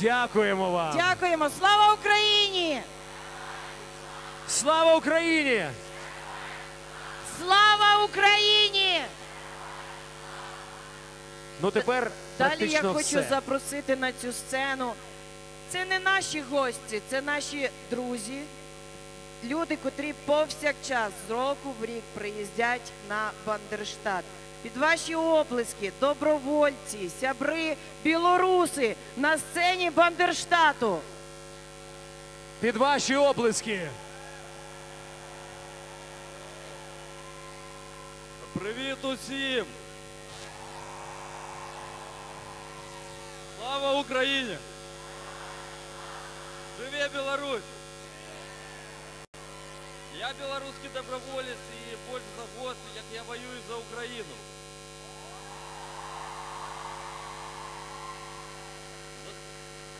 Дякуємо вам. Дякуємо. Слава Україні! Слава Україні! Слава Україні! Ну тепер Далі я хочу все. запросити на цю сцену. Це не наші гості, це наші друзі, люди, котрі повсякчас з року в рік приїздять на Бандерштат. Під ваші оплески, добровольці, сябри, білоруси на сцені Бандерштату. Під ваші оплески. Привіт усім! Слава Україні! Живе Білорусь! Я білоруський доброволець і більш за я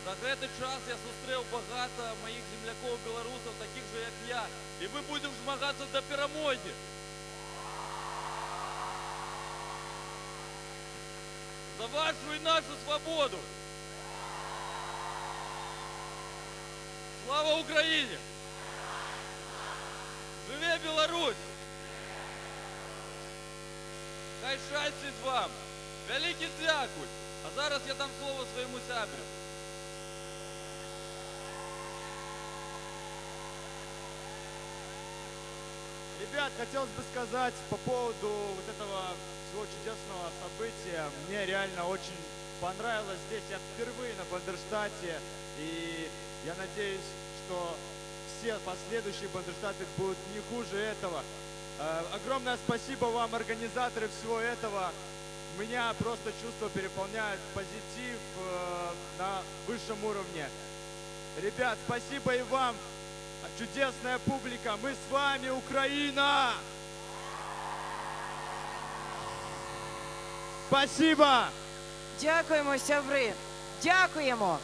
За, цей час я зустрів багато моїх земляків білорусів, таких же як я. І ми будемо змагатися до перемоги. За вашу і нашу свободу! Слава Україні! Живе Білорусь! Хай щастить вам! Великий дякуй! А зараз я дам слово своєму сябрю. Ребят, хотелось бы сказать по поводу вот этого всего чудесного события. Мне реально очень понравилось здесь. Я впервые на Бандерштате. И я надеюсь, что все последующие Бандерштаты будут не хуже этого. Э, Огромное спасибо вам, организаторы всего этого. Меня просто чувства переполняют позитив э, на высшем уровне. Ребят, спасибо и вам. Чудесная публика, мы с вами, Украина! Спасибо! Дякуємо, сябри. Дякуємо.